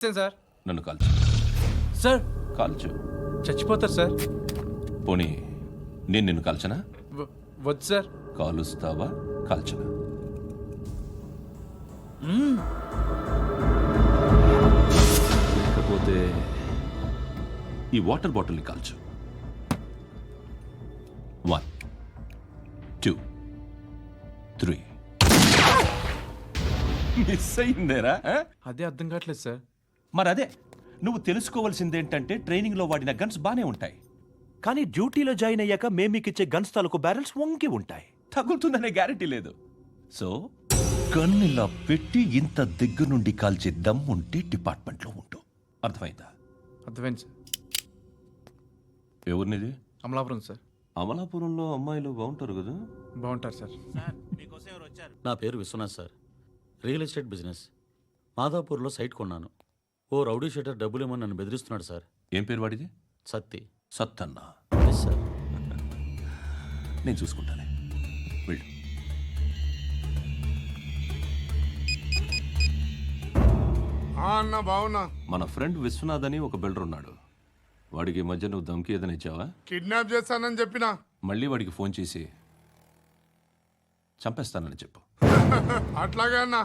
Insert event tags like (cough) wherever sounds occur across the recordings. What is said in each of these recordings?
Sir. నన్ను కాల్చు. Sir. కాల్చు. చచ్చిపోతారు సార్. పోనీ నేను నిన్ను కాల్చనా? వద్దు సార్. కాలుస్తావా? కాల్చనా? లేకపోతే ఈ వాటర్ బాటిల్ని కాల్చు. One two three. మిస్ అయిందేరా? అదే అర్థం కావట్లేదు సార్. మరి అదే నువ్వు తెలుసుకోవాల్సిందేంటంటే ట్రైనింగ్లో వాడిన గన్స్ బానే ఉంటాయి. కానీ డ్యూటీలో జాయిన్ అయ్యాక మేము మీకు ఇచ్చే గన్స్ తాలూకు బ్యారెల్స్ వంగి ఉంటాయి. తగులుతుందనే గ్యారెంటీ లేదు. సో గన్ ఇలా పెట్టి ఇంత దగ్గర నుండి కాల్చే దమ్ ఉంటే డిపార్ట్మెంట్లో ఉంటూ అర్థమైందా? అర్థమైంది సార్. ఎవరినిది? అమలాపురం సార్. అమలాపురంలో అమ్మాయిలు బాగుంటారు కదా? బాగుంటారు సార్. నా పేరు Vishwanath sir. Real estate business. మాదాపూర్లో site కొన్నాను. ఓ రౌడీ షీటర్ డబ్బులు ఇవ్వమని నన్ను బెదిరిస్తున్నాడు సార్. ఏం పేరు వాడిది? సత్తి. సత్తన్నా. ఎస్ సార్ నేను చూసుకుంటానే. వెళ్ళు. అన్న బావున్నా. మన ఫ్రెండ్ విశ్వనాథ్ అని ఒక బిల్డర్ ఉన్నాడు. వాడికి ఈ మధ్య నువ్వు దమ్కి ఏదైనా ఇచ్చావా? కిడ్నాప్ చేస్తానని చెప్పిన. మళ్ళీ వాడికి ఫోన్ చేసి చంపేస్తానని చెప్పు. (laughs) అట్లాగే అన్న.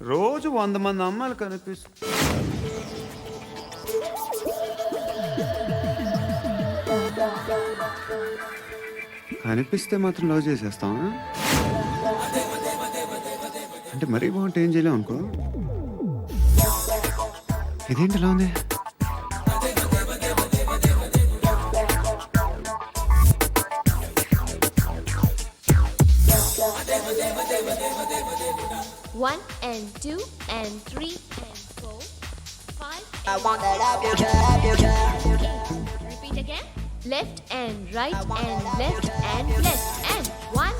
రోజు వంద మంది అమ్మాయిలు కనిపిస్తు కనిపిస్తే మాత్రం లవ్ చేసేస్తావా? అంటే మరీ బాగుంటే ఏం చేయలేము అనుకో. ఇదేంటి ఇలా ఉంది? Two and three and four, five. I want that up your up your Eight. Repeat again. Left and right and left and left and one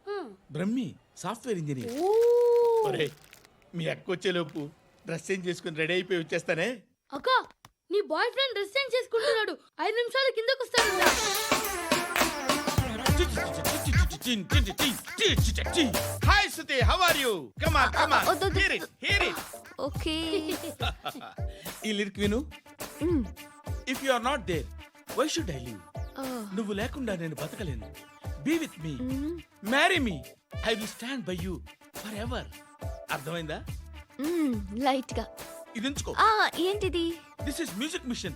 Brahmi software engineer. ఒరే మీ అక్క వచ్చేలోపు డ్రెస్ చేంజ్ చేసుకుని రెడీ అయిపోయి వచ్చేస్తానే? అక్క నీ boy friend dress change చేసుకుంటున్నాడు. ఐదు నిమిషాలు కిందకు వస్తాడు. Hi Suti how are you come on come on. Hear it hear it okay. ఈ లిరిక్ విను. If you are not there why should I live నువ్వు లేకుండా నేను బతకలేను. Be with me marry me I will stand by you forever అర్థమైందా? లైట్గా ఇది ఉంచుకో. ఆ ఏంటిది? This is music machine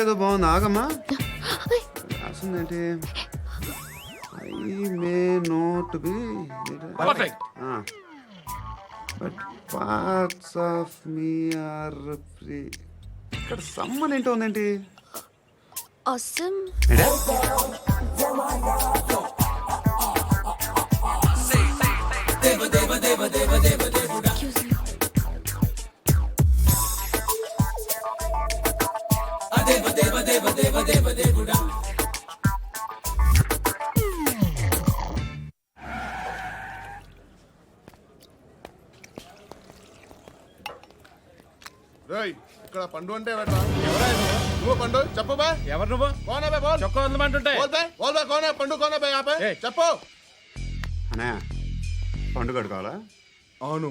ఏదో బాగుంది. ఆగమ్మా. రాసిందేంటి? I may not be perfect but parts of me are free ఇక్కడ సమ్మన్ ఏంటో ఉందేంటి? అసమ్ రేయ్ ఇక్కడ పండు అంటే ఎవరా నువ్వు పండు? చెప్పు బా. ఎవరు నువ్వు? కోనే బే బోల్. చొక్కా వదలమంటుంటే బోల్ బే బోల్ బే కోనే పండు కోనే బే ఆపే. ఏయ్. చెప్పు. అనే పండుగ కావాలా? అవును.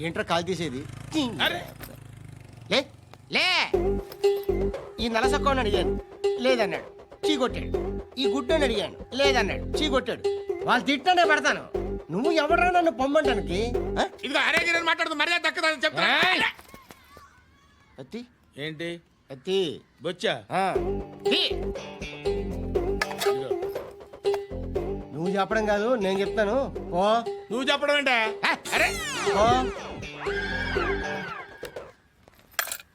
ఏంట్రా కాల్ తీసేది? లే లే. ఈ నలసక్కని అడిగాను లేదన్నాడు. చీ కొట్టాడు ఈ గుడ్డని అడిగాను లేదన్నాడు. చీ కొట్టాడు వాళ్ళు తిట్టానే పెడతాను. నువ్వు ఎవడరా నన్ను పొమ్మంటానికి? ఆ? ఇదిగో అరే గిరని మాట్లాడుతూ మర్యాద దక్కదని చెప్తా అత్తి? ఏంటి? అత్తి. బొచ్చా? ఆ. తీ. నువ్వు చెప్పడం కాదు నేను చెప్తాను. ఓ నువ్వు చెప్పడం ఏంటే? అరే. ఓ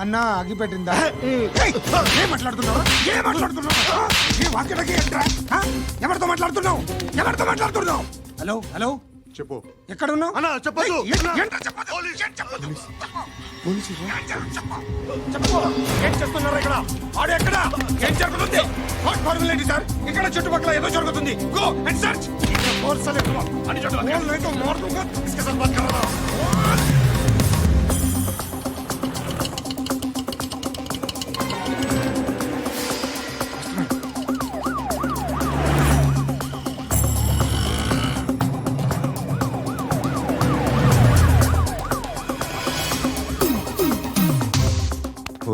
అన్నా అగ్గిపెట్టిందా ఏం మాట్లాడుతున్నావు ఏం మాట్లాడుతున్నావు ఏ వాక్యలకి ఏంట్రా? ఆ? ఎవరితో మాట్లాడుతున్నావు ఎవరితో మాట్లాడుతున్నావు హలో హలో చెప్పు ఎక్కడ ఉన్నావు అన్నా చెప్పదు ఏంట్రా చెప్పదు ఏం చెప్పదు చెప్పు ఏం చేస్తున్నారు ఇక్కడ ఆడు ఎక్కడ ఏం జరుగుతుంది వాట్ ఫార్మల్ ఏంటి సార్ ఇక్కడ చుట్టుపక్కల ఏదో జరుగుతుంది గో అండ్ సర్చ్ ఫోర్స్ అనే అని చోట नहीं तो मार दूंगा इसके साथ बात कर रहा हूं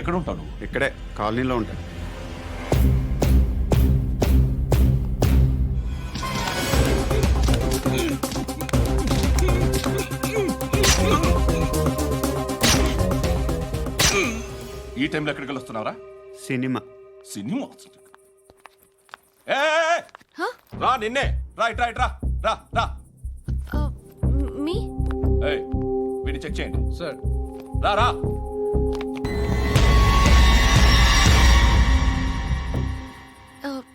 ఎక్కడ ఉంటావు నువ్వు ఇక్కడే కాలనీలో ఉంటాయి ఈ టైంలో ఎక్కడికి వస్తున్నావురా సినిమా. సినిమా? ఏయ్. రా నిన్నే. రా ఇట్ రా ఇట్ రా. రా రా మీ? ఏయ్ వీడిని చెక్ చేయండి. సార్. రా రా.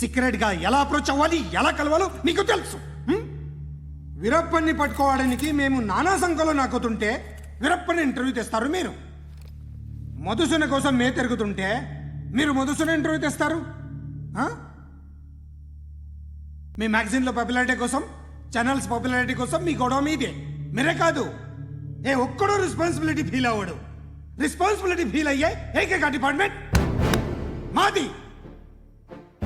సీక్రెట్గా ఎలా అప్రోచ్ అవ్వాలి ఎలా కలవాలో మీకు తెలుసు. వీరప్పని పట్టుకోవడానికి మేము నానా సంఖ్యలో నాకుతుంటే వీరప్పని ఇంటర్వ్యూ తెస్తారు మీరు. మధుసూన కోసం మే తిరుగుతుంటే మీరు మధుసూన ఇంటర్వ్యూ తెస్తారు. మీ మ్యాగజైన్లో పాపులారిటీ కోసం ఛానల్స్ పాపులారిటీ కోసం మీ గొడవ మీదే. మీరే కాదు. ఏ ఒక్కడో రెస్పాన్సిబిలిటీ ఫీల్ అవ్వడు. రెస్పాన్సిబిలిటీ ఫీల్ అయ్యే ఏకైక డిపార్ట్మెంట్ మాది.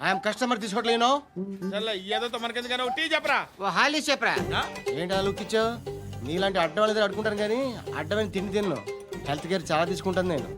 ఐఎమ్ కస్టమర్ తీసుకోవట్లేను ఏదో మనకెందుకైనా టీ చెప్పరా? హాలీ చెప్పరా? ఏంటి లుక్ ఇచ్చావు? నీలాంటి అడ్డం వాళ్ళ దగ్గర అడుకుంటాను కానీ అడ్డమైన తిండి తిన్ను. హెల్త్ కేర్ చాలా తీసుకుంటాను నేను.